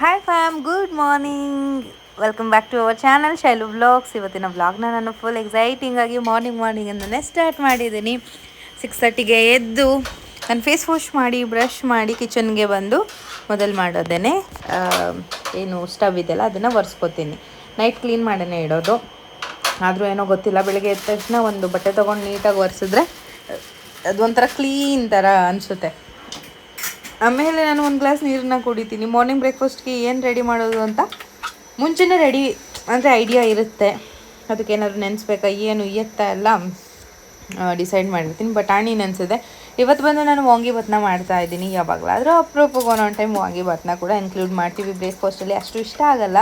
Hi fam good morning welcome back to our channel Shailu vlogs ಇವತ್ತಿನ ವ್ಲಾಗ್ನ ನಾನು full exciting ಆಗಿ morning morning ಮಾರ್ನಿಂಗಿಂದನೇ ಸ್ಟಾರ್ಟ್ ಮಾಡಿದ್ದೀನಿ. ಸಿಕ್ಸ್ ತರ್ಟಿಗೆ ಎದ್ದು ನಾನು ಫೇಸ್ ವಾಶ್ ಮಾಡಿ ಬ್ರಷ್ ಮಾಡಿ ಕಿಚನ್ಗೆ ಬಂದು ಮೊದಲು ಮಾಡೋದೇನೆ ಏನು ಸ್ಟವ್ ಇದೆಯಲ್ಲ, ಅದನ್ನು ಒರೆಸ್ಕೊತೀನಿ. ನೈಟ್ ಕ್ಲೀನ್ ಮಾಡೇ ಇಡೋದು. ಆದರೂ ಏನೋ ಗೊತ್ತಿಲ್ಲ, ಬೆಳಗ್ಗೆ ಎದ್ದ ತಕ್ಷಣ ಒಂದು ಬಟ್ಟೆ ತೊಗೊಂಡು ನೀಟಾಗಿ ಒರೆಸಿದ್ರೆ, ಅದು ಒಂಥರ ಕ್ಲೀನ್ ಥರ ಅನಿಸುತ್ತೆ. ಆಮೇಲೆ ನಾನು ಒಂದು ಗ್ಲಾಸ್ ನೀರನ್ನ ಕುಡಿತೀನಿ. ಮಾರ್ನಿಂಗ್ ಬ್ರೇಕ್ಫಾಸ್ಟ್ಗೆ ಏನು ರೆಡಿ ಮಾಡೋದು ಅಂತ? ಮುಂಚೆನೇ ರೆಡಿ ಅಂದರೆ ಐಡಿಯಾ ಇರುತ್ತೆ. ಅದಕ್ಕೆ ಏನಾದರೂ ನೆನೆಸ್ಬೇಕಾ? ಏನು ಎತ್ತ ಎಲ್ಲ ಡಿಸೈಡ್ ಮಾಡಿರ್ತೀನಿ ಬಟಾಣಿ ನೆನೆಸಿದೆ. ಇವತ್ತು ಬಂದು ನಾನು ವಾಂಗಿ ಭತ್ನ ಮಾಡ್ತಾ ಇದ್ದೀನಿ. ಯಾವಾಗಲಾದರೂ ಅಪ್ರೂಪಕ್ಕೆ ಒಂದೊಂದು ಟೈಮ್ ವಾಂಗಿ ಭತ್ನ ಕೂಡ ಇನ್ಕ್ಲೂಡ್ ಮಾಡ್ತೀವಿ. ಬ್ರೇಕ್ಫಾಸ್ಟಲ್ಲಿ ಅಷ್ಟು ಇಷ್ಟ ಆಗಲ್ಲ.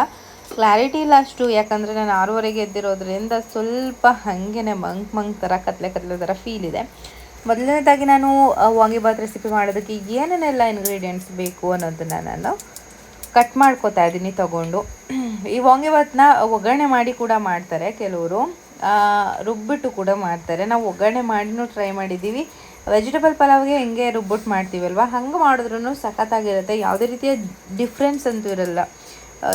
ಕ್ಲಾರಿಟಿ ಇಲ್ಲ ಅಷ್ಟು. ಯಾಕಂದರೆ ನಾನು ಆರೂವರೆಗೆ ಎದ್ದಿರೋದ್ರಿಂದ ಸ್ವಲ್ಪ ಹಾಗೇನೆ ಮಂಕ್ ಮಂಕ್ ಥರ ಕತ್ಲೆ ಕತ್ಲೆ ಥರ ಫೀಲ್ ಇದೆ. ಮೊದಲನೇದಾಗಿ ನಾನು ವಾಂಗಿಬಾತ್ ರೆಸಿಪಿ ಮಾಡೋದಕ್ಕೆ ಏನೇನೆಲ್ಲ ಇಂಗ್ರೀಡಿಯೆಂಟ್ಸ್ ಬೇಕು ಅನ್ನೋದನ್ನು ನಾನು ಕಟ್ ಮಾಡ್ಕೋತಾ ಇದ್ದೀನಿ, ತಗೊಂಡು. ಈ ವಾಂಗಿಭಾತ್ನ ಒಗ್ಗರಣೆ ಮಾಡಿ ಕೂಡ ಮಾಡ್ತಾರೆ ಕೆಲವರು. ರುಬ್ಬಿಟ್ಟು ಕೂಡ ಮಾಡ್ತಾರೆ. ನಾವು ಒಗ್ಗರಣೆ ಮಾಡಿನೂ ಟ್ರೈ ಮಾಡಿದ್ದೀವಿ. ವೆಜಿಟೇಬಲ್ ಪಲಾವ್ಗೆ ಹೆಂಗೆ ರುಬ್ಬಿಟ್ಟು ಮಾಡ್ತೀವಲ್ವ? ಹಂಗೆ ಮಾಡಿದ್ರೂ ಸಖತ್ತಾಗಿರುತ್ತೆ. ಯಾವುದೇ ರೀತಿಯ ಡಿಫ್ರೆನ್ಸ್ ಅಂತೂ ಇರಲ್ಲ.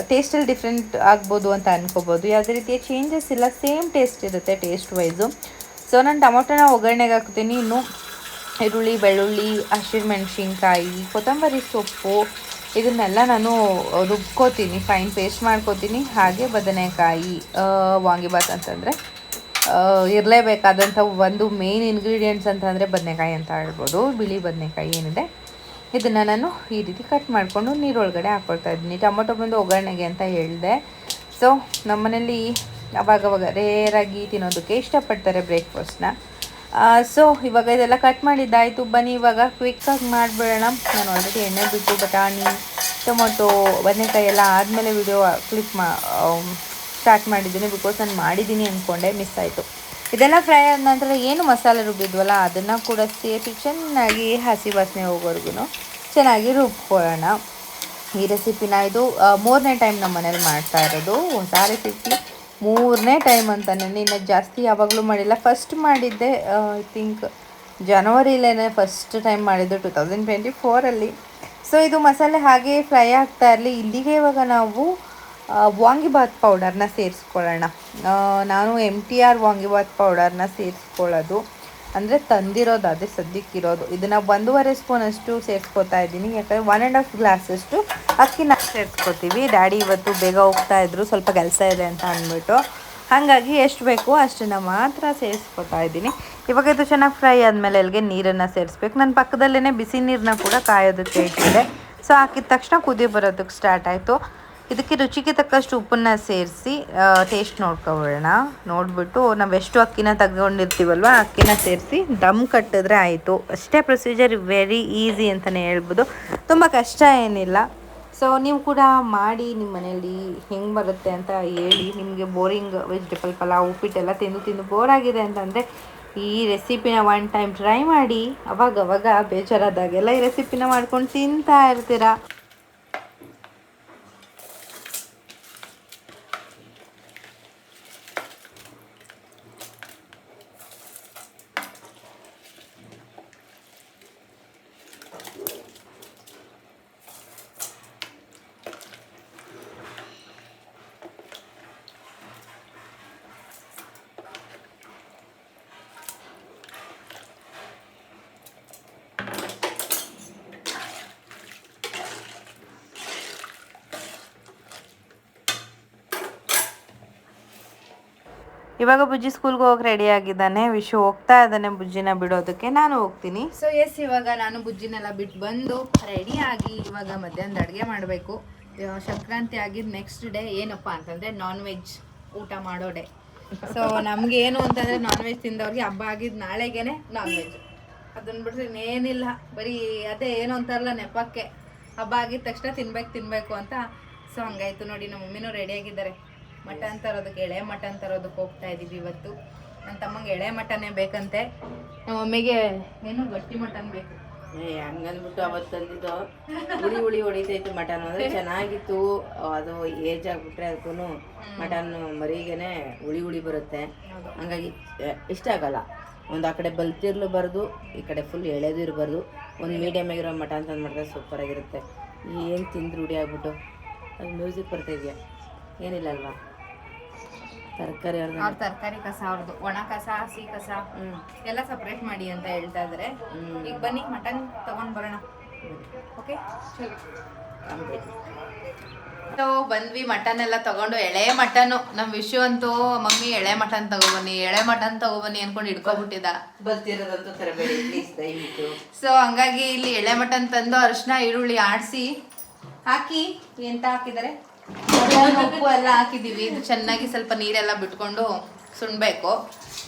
ಟೇಸ್ಟಲ್ಲಿ ಡಿಫ್ರೆಂಟ್ ಆಗ್ಬೋದು ಅಂತ ಅನ್ಕೋಬೋದು. ಯಾವುದೇ ರೀತಿಯ ಚೇಂಜಸ್ ಇಲ್ಲ. ಸೇಮ್ ಟೇಸ್ಟ್ ಇರುತ್ತೆ ಟೇಸ್ಟ್ ವೈಸು ಸೊ ನಾನು ಟೊಮೊಟೊನ ಒಗ್ಗರಣೆಗೆ ಹಾಕ್ತೀನಿ. ಇನ್ನು ಈರುಳ್ಳಿ, ಬೆಳ್ಳುಳ್ಳಿ, ಹಸಿರು ಮೆಣಸಿನ್ಕಾಯಿ, ಕೊತ್ತಂಬರಿ ಸೊಪ್ಪು, ಇದನ್ನೆಲ್ಲ ನಾನು ರುಬ್ಕೋತೀನಿ. ಫೈನ್ ಪೇಸ್ಟ್ ಮಾಡ್ಕೋತೀನಿ. ಹಾಗೆ ಬದನೆಕಾಯಿ ವಾಂಗಿಬಾತ್ ಅಂತಂದರೆ ಇರಲೇಬೇಕಾದಂಥ ಒಂದು ಮೇನ್ ಇಂಗ್ರೀಡಿಯೆಂಟ್ಸ್ ಅಂತಂದರೆ ಬದನೆಕಾಯಿ ಅಂತ ಹೇಳ್ಬೋದು. ಬಿಳಿ ಬದನೆಕಾಯಿ ಏನಿದೆ, ಇದನ್ನು ನಾನು ಈ ರೀತಿ ಕಟ್ ಮಾಡಿಕೊಂಡು ನೀರೊಳಗಡೆ ಹಾಕ್ಕೊಳ್ತಾ ಇದ್ದೀನಿ. ಟೊಮೊಟೊ ಬಂದು ಒಗ್ಗರಣೆಗೆ ಅಂತ ಹೇಳಿದೆ. ಸೊ ನಮ್ಮನೇಲಿ ಅವಾಗವಾಗ ರೇರಾಗಿ ತಿನ್ನೋದಕ್ಕೆ ಇಷ್ಟಪಡ್ತಾರೆ ಬ್ರೇಕ್ಫಾಸ್ಟ್ನ ಸೊ ಇವಾಗ ಇದೆಲ್ಲ ಕಟ್ ಮಾಡಿದ್ದಾಯಿತು. ಬನ್ನಿ, ಇವಾಗ ಕ್ವಿಕ್ಕಾಗಿ ಮಾಡಿಬಿಡೋಣ. ನಾನು ಆಲ್ರೆಡಿ ಎಣ್ಣೆ ಬಿಟ್ಟು ಬಟಾಣಿ, ಟೊಮೊಟೊ, ಬದನೆಕಾಯಿ ಎಲ್ಲ ಆದಮೇಲೆ ವಿಡಿಯೋ ಕ್ಲಿಕ್ ಮಾ ಸ್ಟಾರ್ಟ್ ಮಾಡಿದ್ದೀನಿ. ಬಿಕಾಸ್ ನಾನು ಮಾಡಿದ್ದೀನಿ ಅಂದ್ಕೊಂಡೆ ಮಿಸ್ ಆಯಿತು. ಇದೆಲ್ಲ ಫ್ರೈ ಆದ ನಂತರ ಏನು ಮಸಾಲೆ ರುಬ್ಬಿದ್ವಲ್ಲ, ಅದನ್ನು ಕೂಡ ಸೇರಿಸಿ ಚೆನ್ನಾಗಿ ಹಸಿ ವಾಸನೆ ಹೋಗೋರ್ಗು ಚೆನ್ನಾಗಿ ರುಬ್ಕೊಳ್ಳೋಣ. ಈ ರೆಸಿಪಿನ ಇದು ಮೂರನೇ ಟೈಮ್ ನಮ್ಮ ಮನೇಲಿ ಮಾಡ್ತಾ ಇರೋದು. ಹೊಸ ರೆಸಿಪಿ ಮೂರನೇ ಟೈಮ್ ಅಂತಾನೆ. ಇನ್ನು ಜಾಸ್ತಿ ಯಾವಾಗಲೂ ಮಾಡಿಲ್ಲ. ಫಸ್ಟ್ ಮಾಡಿದ್ದೆ ಐ ಥಿಂಕ್ ಜನವರಿಲೇ ಫಸ್ಟ್ ಟೈಮ್ ಮಾಡಿದ್ದು ಟು ತೌಸಂಡ್ ಟ್ವೆಂಟಿ ಫೋರಲ್ಲಿ ಸೊ ಇದು ಮಸಾಲೆ ಹಾಗೆ ಫ್ರೈ ಆಗ್ತಾ ಇರಲಿ. ಇಲ್ಲಿಗೆ ಇವಾಗ ನಾವು ವಾಂಗಿಬಾತ್ ಪೌಡರ್ನ ಸೇರಿಸ್ಕೊಳ್ಳೋಣ. ನಾನು ಎಂ ಟಿ ಆರ್ ವಾಂಗಿಬಾತ್ ಪೌಡರ್ನ ಸೇರಿಸ್ಕೊಳ್ಳೋದು. ಅಂದರೆ ತಂದಿರೋದು ಅದೇ ಸದ್ಯಕ್ಕಿರೋದು ಇದನ್ನು ಒಂದೂವರೆ ಸ್ಪೂನಷ್ಟು ಸೇರಿಸ್ಕೊತಾ ಇದ್ದೀನಿ. ಯಾಕಂದರೆ ಒನ್ ಆ್ಯಂಡ್ ಹಾಫ್ ಗ್ಲಾಸಷ್ಟು ಅಕ್ಕಿನ ಸೇರಿಸ್ಕೊತೀವಿ. ಡ್ಯಾಡಿ ಇವತ್ತು ಬೇಗ ಹೋಗ್ತಾ ಇದ್ರು, ಸ್ವಲ್ಪ ಕೆಲಸ ಇದೆ ಅಂತ ಅಂದ್ಬಿಟ್ಟು. ಹಾಗಾಗಿ ಎಷ್ಟು ಬೇಕು ಅಷ್ಟನ್ನು ಮಾತ್ರ ಸೇರಿಸ್ಕೊತಾ ಇದ್ದೀನಿ. ಇವಾಗ ಇದು ಚೆನ್ನಾಗಿ ಫ್ರೈ ಆದಮೇಲೆ ಅಲ್ಲಿಗೆ ನೀರನ್ನು ಸೇರಿಸ್ಬೇಕು. ನನ್ನ ಪಕ್ಕದಲ್ಲೇ ಬಿಸಿ ನೀರನ್ನ ಕೂಡ ಕಾಯೋದಕ್ಕೆ ಇಟ್ಟಿದೆ ಸೊ ಹಾಕಿದ ತಕ್ಷಣ ಕುದಿ ಬರೋದಕ್ಕೆ ಸ್ಟಾರ್ಟ್ ಆಯಿತು. ಇದಕ್ಕೆ ರುಚಿಗೆ ತಕ್ಕಷ್ಟು ಉಪ್ಪನ್ನ ಸೇರಿಸಿ ಟೇಸ್ಟ್ ನೋಡ್ಕೊಳ್ಳೋಣ. ನೋಡಿಬಿಟ್ಟು ನಾವು ಎಷ್ಟು ಅಕ್ಕಿನ ತಗೊಂಡಿರ್ತೀವಲ್ವ, ಅಕ್ಕಿನ ಸೇರಿಸಿ ದಮ್ ಕಟ್ಟಿದ್ರೆ ಆಯಿತು. ಅಷ್ಟೇ ಪ್ರೊಸೀಜರ್ ವೆರಿ ಈಸಿ ಅಂತಲೇ ಹೇಳ್ಬೋದು. ತುಂಬ ಕಷ್ಟ ಏನಿಲ್ಲ. ಸೊ ನೀವು ಕೂಡ ಮಾಡಿ ನಿಮ್ಮ ಮನೆಯಲ್ಲಿ ಹೆಂಗೆ ಬರುತ್ತೆ ಅಂತ ಹೇಳಿ ನಿಮಗೆ ಬೋರಿಂಗ್ ವೆಜಿಟೇಬಲ್ ಪಲಾವ್, ಉಪ್ಪಿಟ್ಟೆಲ್ಲ ತಿಂದು ತಿಂದು ಬೋರ್ ಆಗಿದೆ ಅಂತಂದರೆ ಈ ರೆಸಿಪಿನ ಒನ್ ಟೈಮ್ ಟ್ರೈ ಮಾಡಿ. ಅವಾಗವಾಗ ಅವಾಗ ಬೇಜಾರಾದಾಗೆಲ್ಲ ಈ ರೆಸಿಪಿನ ಮಾಡ್ಕೊಂಡು ತಿಂತಾ ಇರ್ತೀರಾ. ಇವಾಗ ಬುಜ್ಜಿ ಸ್ಕೂಲ್ಗೆ ಹೋಗಿ ರೆಡಿ ಆಗಿದ್ದಾನೆ. ವಿಶು ಹೋಗ್ತಾ ಇದ್ದಾನೆ ಬುಜ್ಜಿನ ಬಿಡೋದಕ್ಕೆ. ನಾನು ಹೋಗ್ತೀನಿ. ಸೊ ಎಸ್ ಇವಾಗ ನಾನು ಬುಜ್ಜಿನೆಲ್ಲ ಬಿಟ್ಟು ಬಂದು ರೆಡಿ ಆಗಿ ಇವಾಗ ಮಧ್ಯಾಹ್ನದ ಅಡುಗೆ ಮಾಡಬೇಕು. ಸಂಕ್ರಾಂತಿ ಆಗಿದ್ದು ನೆಕ್ಸ್ಟ್ ಡೇ ಏನಪ್ಪ ಅಂತಂದರೆ ನಾನ್ ವೆಜ್ ಊಟ ಮಾಡೋ ಡೇ ಸೊ ನಮ್ಗೆ ಏನು ಅಂತಂದರೆ ನಾನ್ ವೆಜ್ ತಿಂದವ್ರಿಗೆ ಹಬ್ಬ ಆಗಿದ್ದು ನಾಳೆಗೇನೆ ನಾನ್ ವೆಜ್ ಅದನ್ನ ಬಿಟ್ರೆ ಇನ್ನೇನಿಲ್ಲ. ಬರೀ ಅದೇ ಏನು ಅಂತಾರಲ್ಲ ನೆಪಕ್ಕೆ. ಹಬ್ಬ ಆಗಿದ ತಕ್ಷಣ ತಿನ್ಬೇಕು ತಿನ್ಬೇಕು ಅಂತ. ಸೊ ಹಂಗಾಯ್ತು ನೋಡಿ, ನಮ್ಮ ಮಮ್ಮಿನೂ ರೆಡಿಯಾಗಿದ್ದಾರೆ ಮಟನ್ ತರೋದಕ್ಕೆ ಎಳೆ ಮಟನ್ ತರೋದಕ್ಕೆ ಹೋಗ್ತಾ ಇದೀವಿ ಇವತ್ತು. ನನ್ನ ತಮ್ಮಂಗೆ ಎಳೆ ಮಟನೇ ಬೇಕಂತೆ. ನಮ್ಮ ಮಮ್ಮಿಗೆ ಏನು ಗಟ್ಟಿ ಮಟನ್ ಬೇಕು. ಏ ಹಂಗಂದ್ಬಿಟ್ಟು ಅವತ್ತು ತಂದಿದ್ದು ಹುಳಿ ಹುಳಿ ಹೊಡಿತೈತಿ ಮಟನ್ ಅಂದ್ರೆ ಚೆನ್ನಾಗಿತ್ತು. ಅದು ಏಜ್ ಆಗ್ಬಿಟ್ರೆ ಅದಕ್ಕೂ ಮಟನ್ ಮರಿಗೇನೆ ಹುಳಿ ಹುಳಿ ಬರುತ್ತೆ. ಹಂಗಾಗಿ ಇಷ್ಟ ಆಗಲ್ಲ. ಒಂದು ಆ ಕಡೆ ಬಲ್ತಿರ್ಲಬಾರ್ದು ಈ ಕಡೆ ಫುಲ್ ಎಳೆದು ಇರಬಾರ್ದು. ಒಂದು ಮೀಡಿಯಮ್ ಆಗಿರೋ ಮಟನ್ ತಂದು ಮಾಡಿದ್ರೆ ಸೂಪರ್ ಆಗಿರುತ್ತೆ. ಏನು ತಿಂದು ರೂಢಿ ಆಗ್ಬಿಟ್ಟು. ಅದು ಮ್ಯೂಸಿಕ್ ಬರ್ತಾ ಇದೆಯಾ? ಏನಿಲ್ಲ ಅಲ್ವಾ? ತರಕಾರಿ ಅವ್ರ ತರಕಾರಿ ಕಸ ಅವ್ರದ್ದು ಒಣ ಕಸ ಹಸಿ ಕಸ ಎಲ್ಲ ಸಪ್ರೇಟ್ ಮಾಡಿ ಅಂತ ಹೇಳ್ತಾ ಇದಾರೆ. ಈಗ ಬನ್ನಿ ಮಟನ್ ತಗೊಂಡ್ ಬರೋಣ. ಓಕೆ ಬಂದ್ವಿ ಮಟನ್ ಎಲ್ಲ ತಗೊಂಡು. ಎಳೆ ಮಟನ್ ನಮ್ ವಿಷು ಅಂತೂ ಮಮ್ಮಿ ಎಳೆ ಮಟನ್ ತಗೊಬನ್ನಿ ಎಳೆ ಮಟನ್ ತಗೊಬನ್ನಿ ಅನ್ಕೊಂಡು ಹಿಡ್ಕೊಬಿಟ್ಟಿದ ಬರ್ತಿರೋದಂತೂ ತರಬೇಡಿ ಪ್ಲೀಸ್ ದಯವಿಟ್ಟು. ಸೊ ಹಂಗಾಗಿ ಇಲ್ಲಿ ಎಳೆ ಮಟನ್ ತಂದು ಅರಿಶಿನ ಈರುಳ್ಳಿ ಆಡಿಸಿ ಹಾಕಿ ಎಂತ ಹಾಕಿದ್ದಾರೆ? ಉಪ್ಪು ಎಲ್ಲ ಹಾಕಿದೀವಿ. ಇದು ಚೆನ್ನಾಗಿ ಸ್ವಲ್ಪ ನೀರೆಲ್ಲ ಬಿಟ್ಕೊಂಡು ಸುಣ್ಬೇಕು.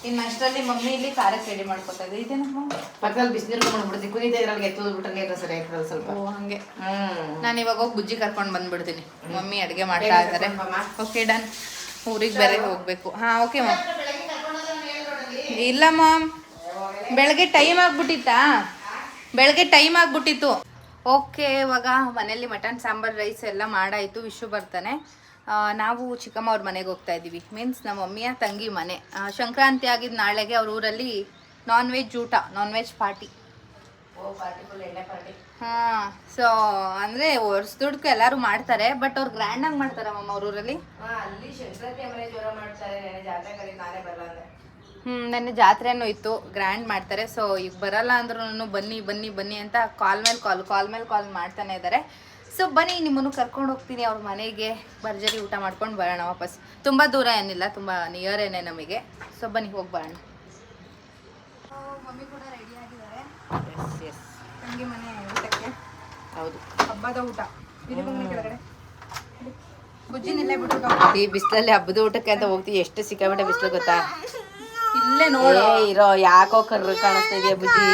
ಇನ್ನು ಅಷ್ಟರಲ್ಲಿ ಮಮ್ಮಿ ಇಲ್ಲಿ ಖಾರಕ್ಕೆ ರೆಡಿ ಮಾಡ್ಕೊತಾ ಇದೆ ಇದೇನಪ್ಪ ಪಕ್ಕದಲ್ಲಿ ಬಿಸಿನೀರು ಮಾಡ್ಬಿಡ್ತೀವಿ ಕುದಿತಾ ಇದ್ರಲ್ಲಿ ಎತ್ತು ಬಿಟ್ರೆ ನೀರು ಸರಿ ಸ್ವಲ್ಪ. ಓ ಹಂಗೆ. ನಾನು ಇವಾಗ ಹೋಗಿ ಬುಜ್ಜಿ ಕರ್ಕೊಂಡು ಬಂದ್ಬಿಡ್ತೀನಿ. ಮಮ್ಮಿ ಅಡುಗೆ ಮಾಡ್ತಾ ಇದ್ದಾರೆ ಓಕೆ ಡನ್ ಊರಿಗೆ ಬೇರೆ ಹೋಗ್ಬೇಕು. ಹಾ ಓಕೆ ಮ್ಯಾಮ್ ಇಲ್ಲ ಮ್ಯಾಮ್ ಬೆಳಗ್ಗೆ ಟೈಮ್ ಆಗ್ಬಿಟ್ಟಿತ್ತಾ? ಬೆಳಗ್ಗೆ ಟೈಮ್ ಆಗ್ಬಿಟ್ಟಿತ್ತು. ಓಕೆ ಇವಾಗ ಮನೆಯಲ್ಲಿ ಮಟನ್ ಸಾಂಬಾರ್ ರೈಸ್ ಎಲ್ಲ ಮಾಡಾಯಿತು ವಿಶು ಬರ್ತಾನೆ. ನಾವು ಚಿಕ್ಕಮ್ಮ ಅವ್ರ ಮನೆಗೆ ಹೋಗ್ತಾ ಇದ್ದೀವಿ ಮೀನ್ಸ್ ನಮ್ಮ ಮಮ್ಮಿಯ ತಂಗಿ ಮನೆ. ಸಂಕ್ರಾಂತಿ ಆಗಿದ್ದು ನಾಳೆಗೆ ಅವ್ರ ಊರಲ್ಲಿ ನಾನ್ ವೆಜ್ ಊಟ ನಾನ್ ವೆಜ್ ಪಾರ್ಟಿ ಹಾಂ ಸೊ ಅಂದರೆ ವರ್ಷ ದುಡ್ಕು ಎಲ್ಲರೂ ಮಾಡ್ತಾರೆ ಬಟ್ ಅವ್ರು ಗ್ರ್ಯಾಂಡಾಗಿ ಮಾಡ್ತಾರೆ ಮಮ್ಮ ಅವ್ರ ಊರಲ್ಲಿ? ನೆನ್ನೆ ಜಾತ್ರೆನೂ ಇತ್ತು ಗ್ರ್ಯಾಂಡ್ ಮಾಡ್ತಾರೆ. ಸೊ ಈಗ ಬರಲ್ಲ ಅಂದ್ರೂ ಬನ್ನಿ ಬನ್ನಿ ಬನ್ನಿ ಅಂತ ಕಾಲ್ ಮೇಲೆ ಕಾಲ್ ಕಾಲ್ ಮೇಲೆ ಕಾಲ್ ಮಾಡ್ತಾನೆ ಇದ್ದಾರೆ ಸೊ ಬನ್ನಿ ನಿಮ್ಮನ್ನು ಕರ್ಕೊಂಡು ಹೋಗ್ತೀನಿ ಅವ್ರ ಮನೆಗೆ. ಭರ್ಜರಿ ಊಟ ಮಾಡ್ಕೊಂಡು ಬರೋಣ ವಾಪಸ್. ತುಂಬ ದೂರ ಏನಿಲ್ಲ ತುಂಬ ನಿಯರ್ ಏನೇ ನಮಗೆ. ಸೊ ಬನ್ನಿ ಹೋಗಿ ಬರೋಣ. ಮಮ್ಮಿ ಕೂಡ ರೆಡಿ ಆಗಿದ್ದಾರೆ. ಎಸ್ ಎಸ್ ತಂಗಿ ಮನೆ ಊಟಕ್ಕೆ. ಹೌದು. ಹಬ್ಬದ ಊಟ. ಕೆಳಗಡೆ. ಬುಜ್ಜಿನಿಲ್ಲೇ ಬಿಟ್ಟು ಈ ಬಿಸಿಲಲ್ಲಿ ಹಬ್ಬದ ಊಟಕ್ಕೆ ಅಂತ ಹೋಗ್ತೀವಿ ಎಷ್ಟು ಸಿಕ್ಕಾಬಿಟ್ಟೆ ಬಿಸಿಲು ಗೊತ್ತಾ? ಇಲ್ಲೇ ನೋಡಿ. ಇರೋ ಯಾಕೋ ಕರ್ ಕಾಣಿಸ್ತಾ ಇದೆಯಾ ಬುಜ್ಜಿ?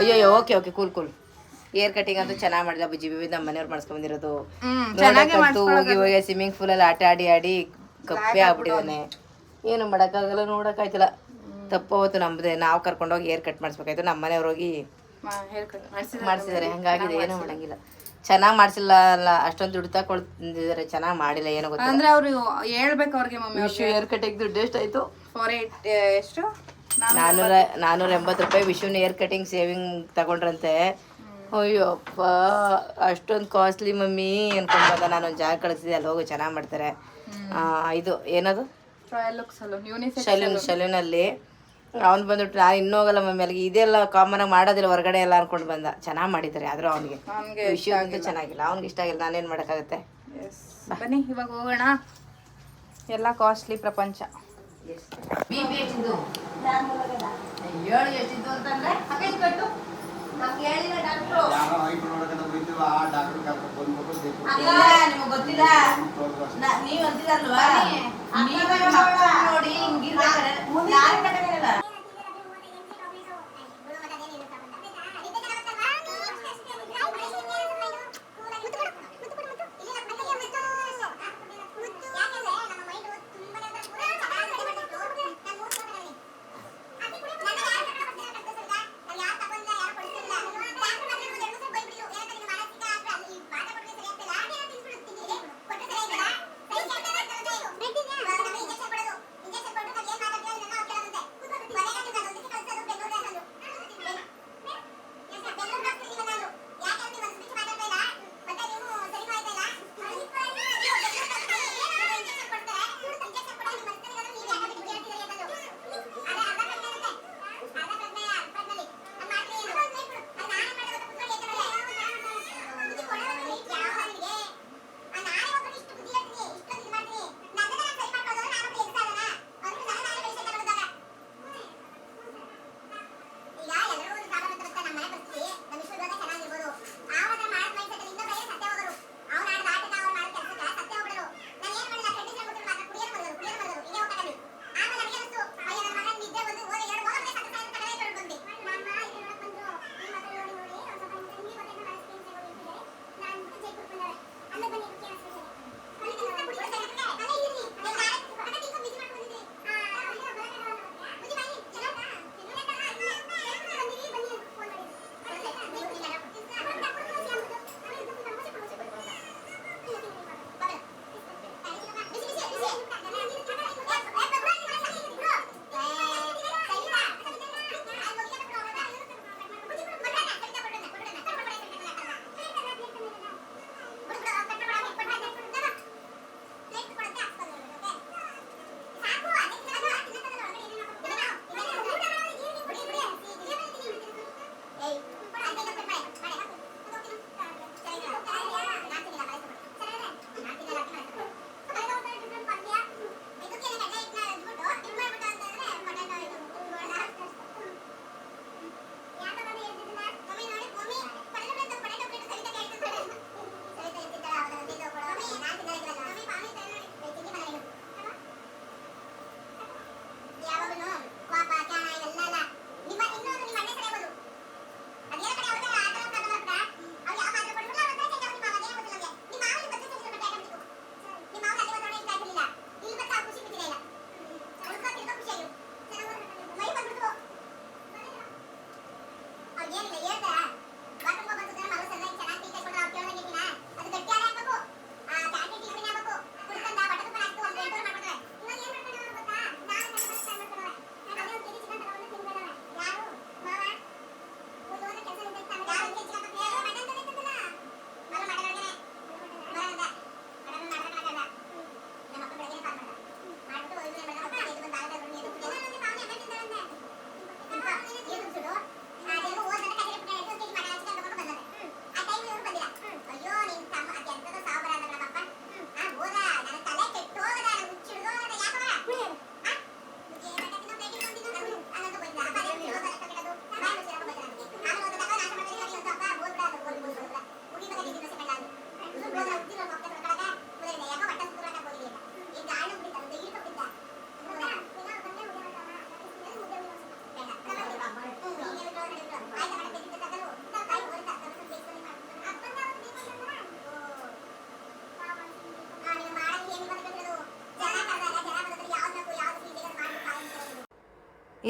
ಅಯ್ಯೋ okay okay cool cool. Hair cutting ಅಂತೂ ಚೆನ್ನಾಗಿ ಮಾಡಿದ ಬುಜ್ಜಿ. ಬಿಬಿ ನಮ್ಮ ಮನೆಯವ್ರು ಮಾಡ್ಸ್ಕೊಂಡ್ ಬಂದಿರೋದು. ಹೋಗಿ ಹೋಗಿ ಸ್ವಿಮ್ಮಿಂಗ್ ಪೂಲಲ್ಲಿ ಆಟ ಆಡಿ ಆಡಿ ಕಪ್ಪೆ ಆಗ್ಬಿಟ್ಟಿದ್ದಾನೆ. ಏನು ಮಾಡೋಕ್ಕಾಗಲ್ಲ ನೋಡೋಕ್ಕಾಯ್ತಿಲ್ಲ. ತಪ್ಪು ಅವತ್ತು ನಮ್ಮದೇ ನಾವು ಕರ್ಕೊಂಡೋಗಿ ಏರ್ ಕಟ್ ಮಾಡಿಸ್ಬೇಕಾಯ್ತು. ನಮ್ಮ ಮನೆಯವ್ರು ಹೋಗಿ ಮಾಡಿಸಿದ್ದಾರೆ ಹಂಗಾಗಿದೆ. ಏನೂ ಮಾಡಂಗಿಲ್ಲ. ಚೆನ್ನಾಗಿ ಮಾಡಿಸಿಲ್ಲ ಅಲ್ಲ. ಅಷ್ಟೊಂದು ದುಡ್ಡು ತಗೊಳ್ತಿದ್ದಾರೆ. ಚೆನ್ನಾಗಿ ಮಾಡಿಲ್ಲ. ಏನೋ ಗೊತ್ತಿಲ್ಲ. ಅಂದ್ರೆ ಅವ್ರು ಹೇಳ್ಬೇಕು ಅವ್ರಿಗೆ ಮಮ್ಮಿ ಏರ್ ಕಟಿಂಗ್ ದುಡ್ಡು ಎಷ್ಟಾಯ್ತು? ಫೋರ್ ಏಟ್ ಎಷ್ಟು? ನಾನೂರ ನಾನೂರ ಎಂಬತ್ತು ರೂಪಾಯಿ ವಿಶುನ ಏರ್ ಕಟಿಂಗ್ ಸೇವಿಂಗ್ ತಗೊಂಡ್ರಂತೆ. ಅಯ್ಯಪ್ಪ ಅಷ್ಟೊಂದು ಕಾಸ್ಟ್ಲಿ ಮಮ್ಮಿ ಅನ್ಕೊಂಡ್ಬಂದ ನಾನು ಒಂದು ಜಾಗ ಕಳಿಸಿದೆ ಅಲ್ಲಿ ಹೋಗು ಚೆನ್ನಾಗಿ ಮಾಡ್ತಾರೆ. ಇದು ಏನದು? ಸಲೂನ್ ಶಲೂನಲ್ಲಿ ಅವ್ನು ಬಂದ್ಬಿಟ್ಟು ನಾನು ಇನ್ನೂ ಹೋಗಲ್ಲ ಮಮ್ಮಿ ಅಲ್ಲಿಗೆ ಇದೆಲ್ಲ ಕಾಮನ್ ಆಗಿ ಮಾಡೋದಿಲ್ಲ ಹೊರಗಡೆ ಎಲ್ಲ ಅನ್ಕೊಂಡು ಬಂದ. ಚೆನ್ನಾಗಿ ಮಾಡಿದ್ದಾರೆ ಆದರೂ ಅವನಿಗೆ. ವಿಷಯ ಅಂತೂ ಚೆನ್ನಾಗಿಲ್ಲ ಅವ್ನಿಗೆ ಇಷ್ಟ ಆಗಿಲ್ಲ ನಾನೇನು ಮಾಡೋಕ್ಕಾಗತ್ತೆ? ಬನ್ನಿ ಇವಾಗ ಹೋಗೋಣ. ಎಲ್ಲ ಕಾಸ್ಟ್ಲಿ ಪ್ರಪಂಚ. ಬಿ ಪಿ ಎಷ್ಟಿದ್ದು ಏಳು ಎಷ್ಟಿದ್ದು ಅಂತಂದ್ರೆ ಹಾಗೆ ಕಟ್ಟು ನಮ್ಗೆ ಹೇಳಿಲ್ಲ ಡಾಕ್ಟ್ರು. ಇಲ್ಲ ನಿಮಗೆ ಗೊತ್ತಿಲ್ಲ. ನ- ನೀವ್ ಅಂತಿರಲ್ವಾ? ನೋಡಿ ಹಿಂಗಿರ್ಬೇಕಾದ್ರೆ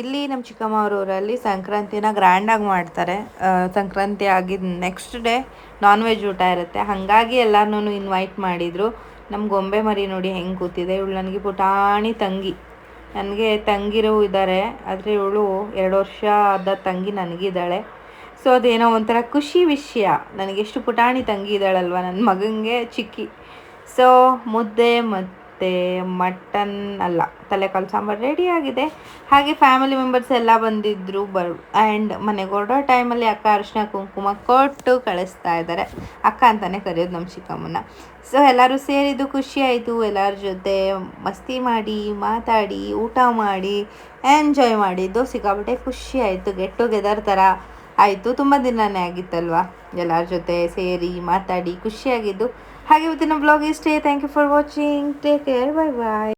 ಇಲ್ಲಿ ನಮ್ಮ ಚಿಕ್ಕಮ್ಮವ್ರ ಊರಲ್ಲಿ ಸಂಕ್ರಾಂತಿನ ಗ್ರ್ಯಾಂಡಾಗಿ ಮಾಡ್ತಾರೆ. ಸಂಕ್ರಾಂತಿ ಆಗಿದ ನೆಕ್ಸ್ಟ್ ಡೇ ನಾನ್ ವೆಜ್ ಊಟ ಇರುತ್ತೆ. ಹಾಗಾಗಿ ಎಲ್ಲರನ್ನೂ ಇನ್ವೈಟ್ ಮಾಡಿದರು. ನಮ್ಮ ಗೊಂಬೆ ಮರಿ ನೋಡಿ ಹೆಂಗೆ ಕೂತಿದೆ. ಇವಳು ನನಗೆ ಪುಟಾಣಿ ತಂಗಿ. ನನಗೆ ತಂಗಿರು ಇದ್ದಾರೆ ಆದರೆ ಇವಳು ಎರಡು ವರ್ಷ ಆದ ತಂಗಿ ನನಗಿದ್ದಾಳೆ. ಸೊ ಅದೇನೋ ಒಂಥರ ಖುಷಿ ವಿಷಯ. ನನಗೆ ಎಷ್ಟು ಪುಟಾಣಿ ತಂಗಿ ಇದ್ದಾಳಲ್ವ ನನ್ನ ಮಗನಿಗೆ ಚಿಕ್ಕಿ. ಸೊ ಮುದ್ದೆ ಮತ್ತು ಮಟನ್ ಅಲ್ಲ ತಲೆಕಾಲು ಸಾಂಬಾರು ಆಗಿದೆ. ಹಾಗೆ ಫ್ಯಾಮಿಲಿ ಮೆಂಬರ್ಸ್ ಎಲ್ಲ ಬಂದಿದ್ದರು ಬರ್ ಆ್ಯಂಡ್ ಮನೆಗೆ ಹೊರಡೋ ಟೈಮಲ್ಲಿ ಅಕ್ಕ ಅರಿಶಿನ ಕುಂಕುಮ ಕೊಟ್ಟು ಕಳಿಸ್ತಾ ಇದ್ದಾರೆ. ಅಕ್ಕ ಅಂತಲೇ ಕರೆಯೋದು ನಮ್ಮ ಚಿಕ್ಕಮ್ಮನ ಸೊ ಎಲ್ಲರೂ ಸೇರಿದ್ದು ಖುಷಿ ಆಯಿತು. ಎಲ್ಲರ ಜೊತೆ ಮಸ್ತಿ ಮಾಡಿ, ಮಾತಾಡಿ, ಊಟ ಮಾಡಿ ಎಂಜಾಯ್ ಮಾಡಿದ್ದು ಸಿಕ್ಕಾಪಟ್ಟೆ ಖುಷಿ ಆಯಿತು. ಗೆಟ್ ಟುಗೆದರ್ ಥರ ಆಯಿತು. ತುಂಬ ದಿನನೇ ಆಗಿತ್ತಲ್ವ? ಎಲ್ಲರ ಜೊತೆ ಸೇರಿ ಮಾತಾಡಿ, ಖುಷಿಯಾಗಿದ್ದು. ಹಾಗೆ ಇವತ್ತಿನ ಬ್ಲಾಗ್ ಇಷ್ಟೇ. Thank you for watching take care bye bye